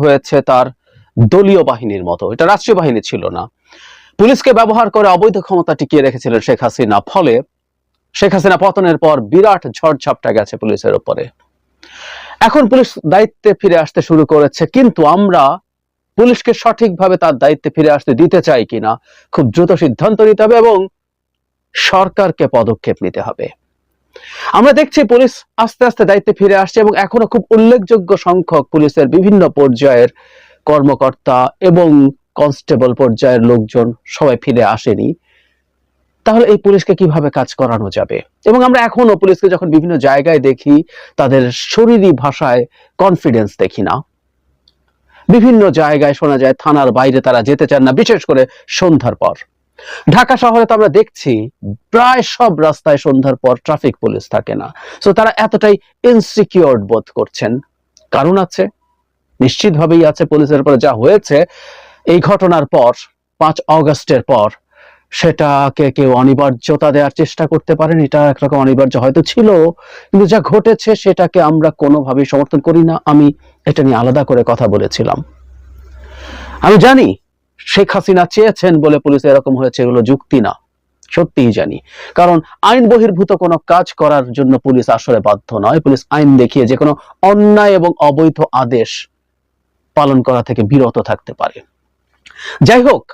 হয়েছে তার দলীয় বাহিনীর মতো। এটা রাষ্ট্রীয় বাহিনী ছিল না। পুলিশকে ব্যবহার করে অবৈধ ক্ষমতা টিকিয়ে রেখেছিলেন শেখ হাসিনা। ফলে শেখ হাসিনা পতনের পর বিরাট ঝড়ঝাপটা গেছে পুলিশের উপরে। এখন পুলিশ দায়িত্বে ফিরে আসতে শুরু করেছে, কিন্তু আমরা পুলিশকে সঠিকভাবে তার দায়িত্বে ফিরে আসতে দিতে চাই কিনা, খুব দ্রুত সিদ্ধান্ত নিতে হবে এবং সরকারকে পদক্ষেপ নিতে হবে। আমরা দেখছি পুলিশ আস্তে আস্তে দায়িত্বে ফিরে আসছে এবং এখনও খুব উল্লেখযোগ্য সংখ্যক পুলিশের বিভিন্ন পর্যায়ের কর্মকর্তা এবং কনস্টেবল পর্যায়ের লোকজন সবাই ফিরে আসেনি। তাহলে এই পুলিশকে কীভাবে কাজ করানো যাবে? এবং আমরা এখনও পুলিশকে যখন বিভিন্ন জায়গায় দেখি, তাদের শরীরী ভাষায় কনফিডেন্স দেখি না। বিভিন্ন জায়গায় শোনা যায়, থানার বাইরে তারা যেতে চান না, বিশেষ করে সন্ধ্যার পর। ঢাকা শহরে তো আমরা দেখছি প্রায় সব রাস্তায় সন্ধ্যার পর ট্রাফিক পুলিশ থাকে না। সো তারা এতটাই ইনসিকিউরড বোধ করছেন। কারণ আছে, নিশ্চিতভাবেই আছে পুলিশের উপরে যা হয়েছে। এই ঘটনার পর, পাঁচ অগস্টের পর, সেটাকে কেউ অনিবার্যতা দেওয়ার চেষ্টা করতে পারেন, এটা একরকম অনিবার্য হয়তো ছিল, কিন্তু যা ঘটেছে সেটাকে আমরা কোনোভাবেই সমর্থন করি না। আমি এটা নিয়ে আলাদা করে কথা বলেছিলাম। আমি জানি শেখ হাসিনা চেয়েছেন বলে পুলিশ এরকম হয়েছে, এগুলো যুক্তি না। সত্যিই জানি। কারণ আইন বহির্ভূত কোনো কাজ করার জন্য পুলিশ আসলে বাধ্য নয়। পুলিশ আইন দেখিয়ে যে কোনো অন্যায় এবং অবৈধ আদেশ পালন করা থেকে বিরত থাকতে পারে। যাই হোক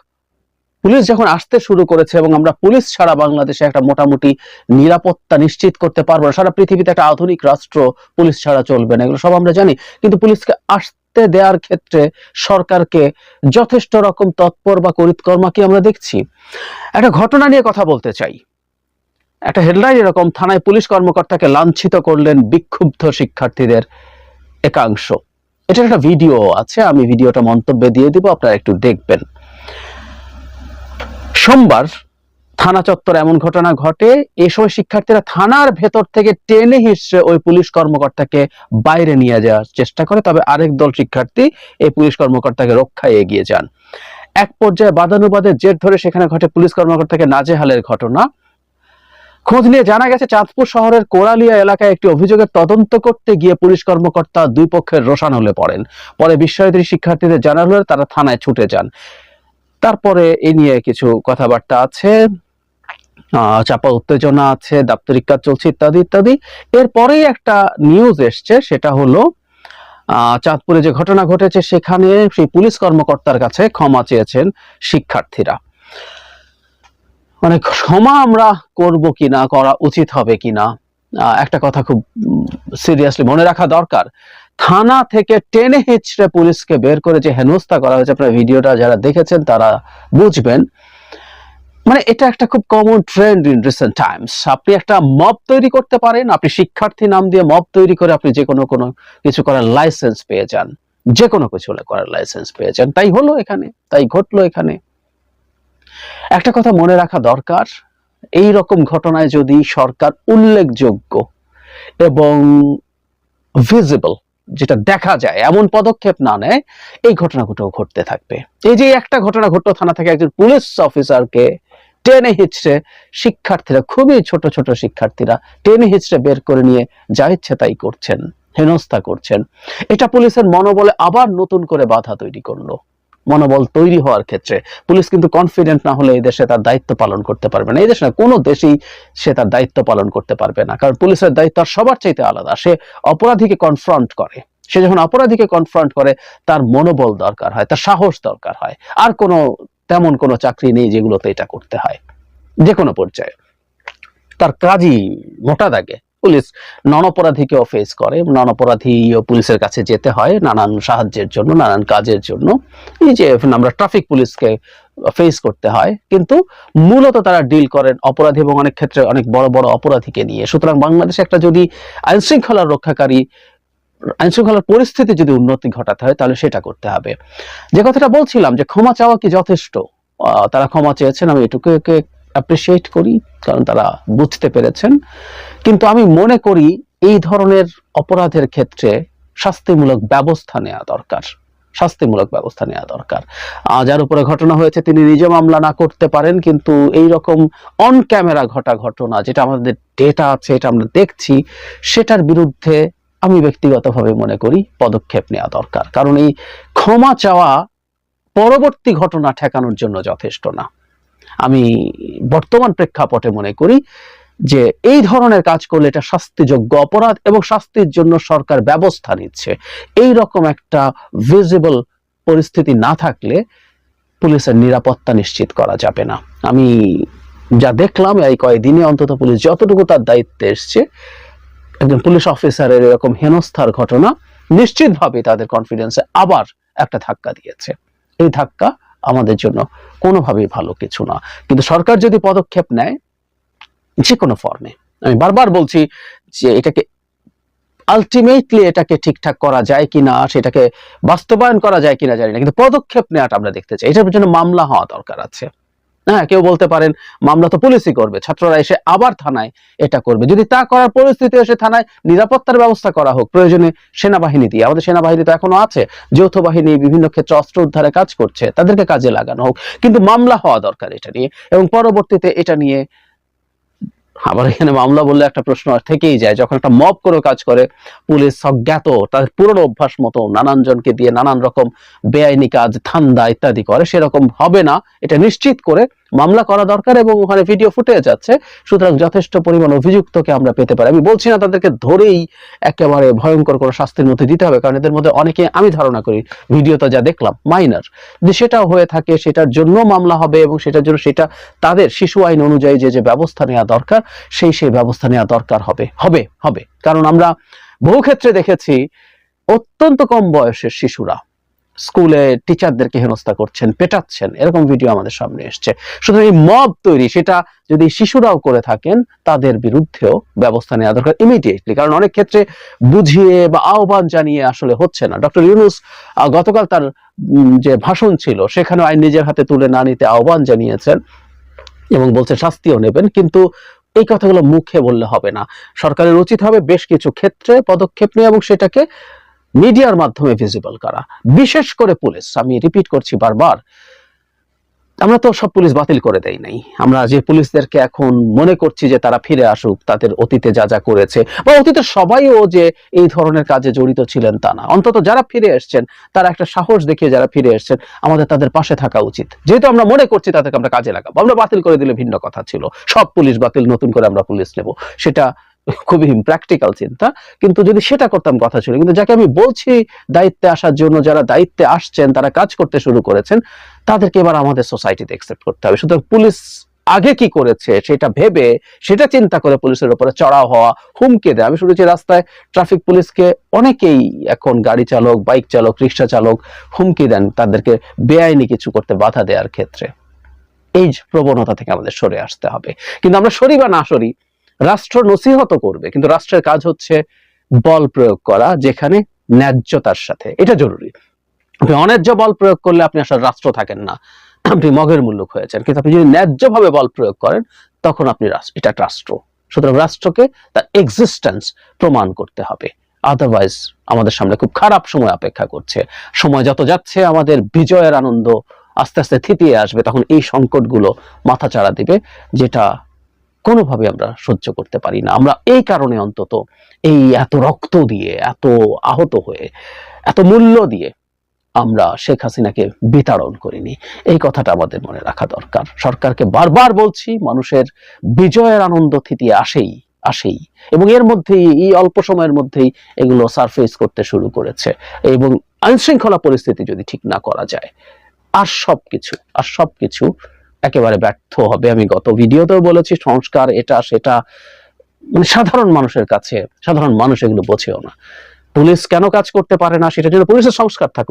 পুলিশ যখন আসতে শুরু করেছে এবং আমরা পুলিশ ছাড়া বাংলাদেশে একটা মোটামুটি নিরাপত্তা নিশ্চিত করতে পারব না, সারা পৃথিবীতে একটা আধুনিক রাষ্ট্র পুলিশ ছাড়া চলবে না, এগুলো সব আমরা জানি। কিন্তু পুলিশকে আসতে দেওয়ার ক্ষেত্রে সরকারকে যথেষ্ট রকম তৎপর বা করিতকর্মা কি আমরা দেখছি? একটা ঘটনা নিয়ে কথা বলতে চাই। একটা হেডলাইন এরকম থানায় পুলিশ কর্মকর্তাকে লাঞ্ছিত করলেন বিক্ষুব্ধ শিক্ষার্থীদের একাংশ। এটা একটা ভিডিও আছে, আমি ভিডিওটা মন্তব্যে দিয়ে দিব, আপনারা একটু দেখবেন। সোমবার থানা চত্বর এমন ঘটনা ঘটে। এ সময় শিক্ষার্থীরা থানার ভেতর থেকে টেনে হিসড়ে ওই পুলিশ কর্মকর্তাকে বাইরে নিয়ে যাওয়ার চেষ্টা করে, তবে আরেক দল শিক্ষার্থী এই পুলিশ কর্মকর্তাকে রক্ষায় এগিয়ে যান। এক পর্যায়ে বাদানুবাদের জের ধরে সেখানে ঘটে পুলিশ কর্মকর্তাকে নাজেহালের ঘটনা। খোঁজ নিয়ে জানা গেছে, চাঁদপুর শহরের কোরালিয়া এলাকায় একটি অভিযোগের তদন্ত করতে গিয়ে পুলিশ কর্মকর্তা দুই পক্ষের রোশান হলে পড়েন। পরে বিস্ময়িত শিক্ষার্থীদের জানালো তারা থানায় ছুটে যান। তারপরে এ নিয়ে কিছু কথাবার্তা আছে চাপা উত্তেজনা আছে, দাপ্তরিক কাজ চলছে ইত্যাদি ইত্যাদি। এরপরেই একটা নিউজ এসছে, সেটা হলো চাঁদপুরে যে ঘটনা ঘটেছে সেখানে সেই পুলিশ কর্মকর্তার কাছে ক্ষমা চেয়েছেন শিক্ষার্থীরা। মানে ক্ষমা আমরা করব কিনা, করা উচিত হবে কিনা একটা কথা খুব সিরিয়াসলি মনে রাখা দরকার। থানা থেকে টেনে হিচড়ে পুলিশকে বের করে যে হেনস্থা করা হয়েছে, আপনার ভিডিওটা যারা দেখেছেন তারা বুঝবেন। মানে এটা একটা খুব common trend in recent times আপনি একটা মব তৈরি করতে পারেন, আপনি শিক্ষার্থী নাম দিয়ে মব তৈরি করে আপনি যে কোনো কোনো কিছু করার লাইসেন্স পেয়ে যান। যে কোনো কিছু করার লাইসেন্স পেয়ে যান। তাই হলো এখানে, তাই ঘটলো এখানে। একটা কথা মনে রাখা দরকার, এই রকম ঘটনায় যদি সরকার উল্লেখযোগ্য এবং ভিজিবল যেটা দেখা যায়, এমন পদক্ষেপ না নেয়, এই ঘটনাগুলো ঘটতে থাকবে। এই যে একটা ঘটনা ঘটলো থানা থেকে, একজন পুলিশ অফিসারকে টেনে হিচড়ে, শিক্ষার্থীরা, খুবই ছোট ছোট শিক্ষার্থীরা, টেনে হিচড়ে বের করে নিয়ে যা ইচ্ছে তাই করছেন, হেনস্থা করছেন। এটা পুলিশের মনোবলে আবার নতুন করে বাধা তৈরি করল। মনোবল তৈরি হওয়ার ক্ষেত্রে। পুলিশ কিন্তু কনফিডেন্ট না হলে এই দেশে তার দায়িত্ব পালন করতে পারবে না। এই দেশে কোনো দেশেই সে তার দায়িত্ব পালন করতে পারবে না। কারণ পুলিশের দায়িত্ব সবার চাইতে আলাদা। সে অপরাধীকে কনফ্রন্ট করে। সে যখন অপরাধীকে কনফ্রন্ট করে, তার মনোবল দরকার হয়, তার সাহস দরকার হয়। আর কোনো, তেমন কোনো চাকরি নেই যেগুলোতে এটা করতে হয়। যে কোনো পর্যায়ে। তার কাজই মোটা দাগে। পুলিশ নন অপরাধীকেও ফেস করে নন অপরাধীও পুলিশের কাছে যেতে হয়, নানান সাহায্যের জন্য, নানান কাজের জন্য। এই যে আমরা ট্রাফিক পুলিশকে ফেস করতে হয়, কিন্তু মূলত তারা ডিল করেন অপরাধী এবং অনেক ক্ষেত্রে অনেক বড় বড় অপরাধীকে নিয়ে। সুতরাং বাংলাদেশে একটা যদি আইন শৃঙ্খলার রক্ষাকারী আইন শৃঙ্খলার পরিস্থিতি যদি উন্নতি ঘটাতে হয়, তাহলে সেটা করতে হবে। যে কথাটা বলছিলাম যে ক্ষমা চাওয়া কি যথেষ্ট? তারা ক্ষমা চেয়েছেন, আমি এটুকুকে অ্যাপ্রিসিয়েট করি, কারণ তারা বুঝতে পেরেছেন। কিন্তু আমি মনে করি এই ধরনের অপরাধের ক্ষেত্রে শাস্তিমূলক ব্যবস্থা নেওয়া দরকার। শাস্তিমূলক ব্যবস্থা নেওয়া দরকার। যার উপরে ঘটনা হয়েছে, তিনি নিজে মামলা না করতে পারেন, কিন্তু এই রকম অন ক্যামেরা ঘটা ঘটনা, যেটা আমাদের ডেটা আছে, এটা আমরা দেখছি, সেটার বিরুদ্ধে আমি ব্যক্তিগতভাবে মনে করি পদক্ষেপ নেওয়া দরকার। কারণ এই ক্ষমা চাওয়া পরবর্তী ঘটনা ঠেকানোর জন্য যথেষ্ট না। আমি বর্তমান প্রেক্ষাপটে মনে করি যে এই ধরনের কাজ করলে এটা শাস্তিযোগ্য অপরাধ এবং শাস্তির জন্য সরকার ব্যবস্থা নিচ্ছে। এই রকম একটা ভিজিবল পরিস্থিতি না থাকলে পুলিশের নিরাপত্তা নিশ্চিত করা যাবে না। আমি যা দেখলাম এই কয়েকদিনে অন্তত পুলিশ যতটুকু তার দায়িত্বে এসছে, একজন পুলিশ অফিসারের এরকম হেনস্থার ঘটনা নিশ্চিতভাবে তাদের কনফিডেন্সে আবার একটা ধাক্কা দিয়েছে। এই ধাক্কা আমাদের জন্য কোনোভাবেই ভালো কিছু না। কিন্তু সরকার যদি পদক্ষেপ নেয় যে কোনো ফর্মে আমি বারবার বলছি যে এটাকে আলটিমেটলি এটাকে ঠিকঠাক করা যায় কিনা, সেটাকে বাস্তবায়ন করা যায় কিনা জানি না। কিন্তু পদক্ষেপ নেওয়াটা আমরা দেখতে চাই। এটার জন্য মামলা হওয়া দরকার আছে। হ্যাঁ কেউ বলতে পারেন মামলা তো পুলিশই করবে, ছাত্ররা এসে আবার থানায় এটা করবে। যদি তা করার পরিস্থিতি এসে থানায় নিরাপত্তার ব্যবস্থা করা হোক, প্রয়োজনে সেনাবাহিনী দিয়ে। আমাদের সেনাবাহিনী তো এখনও আছে, যৌথ বাহিনী বিভিন্ন ক্ষেত্রে অস্ত্র উদ্ধারে কাজ করছে, তাদেরকে কাজে লাগানো হোক। কিন্তু মামলা হওয়া দরকার এটা নিয়ে এবং পরবর্তীতে এটা নিয়ে আবার এখানে মামলা বললে একটা প্রশ্ন আর থেকেই যায়, যখন একটা মব করে কাজ করে, পুলিশ অজ্ঞাত তাদের পুরনো অভ্যাস মতো নানান জনকে দিয়ে নানান রকম বেআইনি কাজ, ধান্দা ইত্যাদি করে, সেরকম হবে না। এটা নিশ্চিত করে মামলা করা দরকার এবং ওখানে ভিডিও ফুটে যাচ্ছে সুতরাং যথেষ্ট পরিমাণ অভিযুক্তকে আমরা পেতে পারি। আমি বলছি না তাদেরকে ধরেই একেবারে ভয়ঙ্কর কোনো শাস্তির মধ্যে দিতে হবে, কারণ এদের মধ্যে অনেকে আমি ধারণা করি ভিডিওতে যা দেখলাম মাইনার যদি সেটাও হয়ে থাকে, সেটার জন্য মামলা হবে এবং সেটার জন্য সেটা তাদের শিশু আইন অনুযায়ী যে যে ব্যবস্থা নেওয়া দরকার, সেই সেই ব্যবস্থা নেওয়া দরকার হবে হবে হবে। কারণ আমরা বহু ক্ষেত্রে দেখেছি অত্যন্ত কম বয়সের শিশুরা স্কুলে টিচারদেরকে হেনস্থা করছেন, পেটাচ্ছেন, এরকম ভিডিও আমাদের সামনে এসছে। সুতরাং এই মব তৈরি, সেটা যদি শিশুরাও করে থাকেন, তাদের বিরুদ্ধেও ব্যবস্থা নেওয়া দরকার ইমিডিয়েটলি কারণ অনেক ক্ষেত্রে বুঝিয়ে বা আহ্বান জানিয়ে আসলে হচ্ছে না। ডক্টর ইউনুস গতকাল তার যে ভাষণ ছিল সেখানে আইন নিজের হাতে তুলে না নিতে আহ্বান জানিয়েছেন এবং বলছে শাস্তিও নেবেন, কিন্তু এই কথাগুলো মুখে বললে হবে না। সরকারের উচিত হবে বেশ কিছু ক্ষেত্রে পদক্ষেপ নেওয়া এবং সেটাকে মিডিয়ার মাধ্যমে ভিজিবল করা? বিশেষ করে পুলিশ। আমি রিপিট করছি বারবার, আমরা তো সব পুলিশ বাতিল করে দেই নাই। আমরা যে পুলিশদেরকে এখন মনে করছি যে তারা ফিরে আসুক, তাদের অতীতে যা যা করেছে, বা অতীতে সবাইও যে এই ধরনের কাজে জড়িত ছিলেন তা না। অন্তত যারা ফিরে এসছেন, তারা একটা সাহস দেখিয়ে যারা ফিরে এসছেন, আমাদের তাদের পাশে থাকা উচিত। যেহেতু আমরা মনে করছি তাদেরকে আমরা কাজে লাগাবো, আমরা বাতিল করে দিলে ভিন্ন কথা ছিল। সব পুলিশ বাতিল, নতুন করে আমরা পুলিশ নেব। সেটা খুবই প্র্যাকটিক্যাল চিন্তা। কিন্তু যদি সেটা করতাম কথা ছিল কিন্তু যাকে আমি বলছি দায়িত্বে আসার জন্য, যারা দায়িত্বে আসছেন, তারা কাজ করতে শুরু করেছেন, তাদেরকে এবার আমাদের সোসাইটিতে একসেপ্ট করতে হবে। সুতরাং পুলিশ আগে কি করেছে সেটা ভেবে, সেটা চিন্তা করে পুলিশের উপরে চড়াও হওয়া, হুমকে দেয় আমি শুনেছি রাস্তায় ট্রাফিক পুলিশকে অনেকেই এখন গাড়ি চালক বাইক চালক, রিক্সা চালক হুমকি দেন, তাদেরকে বেআইনি কিছু করতে বাধা দেওয়ার ক্ষেত্রে। এই প্রবণতা থেকে আমাদের সরে আসতে হবে। কিন্তু আমরা সরি বা না সরি রাষ্ট্র নসিহত করবে, কিন্তু রাষ্ট্রের কাজ হচ্ছে বল প্রয়োগ করা, যেখানে ন্যায্যতার সাথে। এটা জরুরি। আপনি অন্যায্য বল প্রয়োগ করলে আপনি আসলে রাষ্ট্র থাকেন না। আপনি মগের মূল্যক হয়েছেন। কিন্তু আপনি যদি ন্যায্যভাবে বল প্রয়োগ করেন, তখন আপনি এটা রাষ্ট্র। সুতরাং রাষ্ট্রকে তার এক্সিস্টেন্স প্রমাণ করতে হবে। আদারওয়াইজ আমাদের সামনে খুব খারাপ সময় অপেক্ষা করছে। সময় যত যাচ্ছে, আমাদের বিজয়ের আনন্দ আস্তে আস্তে থিতিয়ে আসবে, তখন এই সংকটগুলো মাথা চাড়া দিবে, যেটা কোনোভাবে আমরা সহ্য করতে পারি না। আমরা এই কারণে অন্তত এই এত রক্ত দিয়ে, এত আহত হয়ে, এত মূল্য দিয়ে আমরা শেখ হাসিনাকে বিতাড়ন করিনি। এই কথাটা আমাদের মনে রাখা দরকার। সরকারকে বারবার বলছি, মানুষের বিজয়ের আনন্দ থিতি আসেই আসেই। এবং এর মধ্যেই, এই অল্প সময়ের মধ্যেই এগুলো সারফেস করতে শুরু করেছে। এবং আইনশৃঙ্খলা পরিস্থিতি যদি ঠিক না করা যায়, আর সবকিছু আর সবকিছু একেবারে ব্যর্থ হবে। আমি গত ভিডিওতেও বলেছি, সংস্কার এটা, সেটা। মানে সাধারণ মানুষের কাছে, সাধারণ মানুষ এগুলো বোঝেও না। পুলিশ কেন কাজ করতে পারে না? সেটা যদি পুলিশের সংস্কার থাকুক।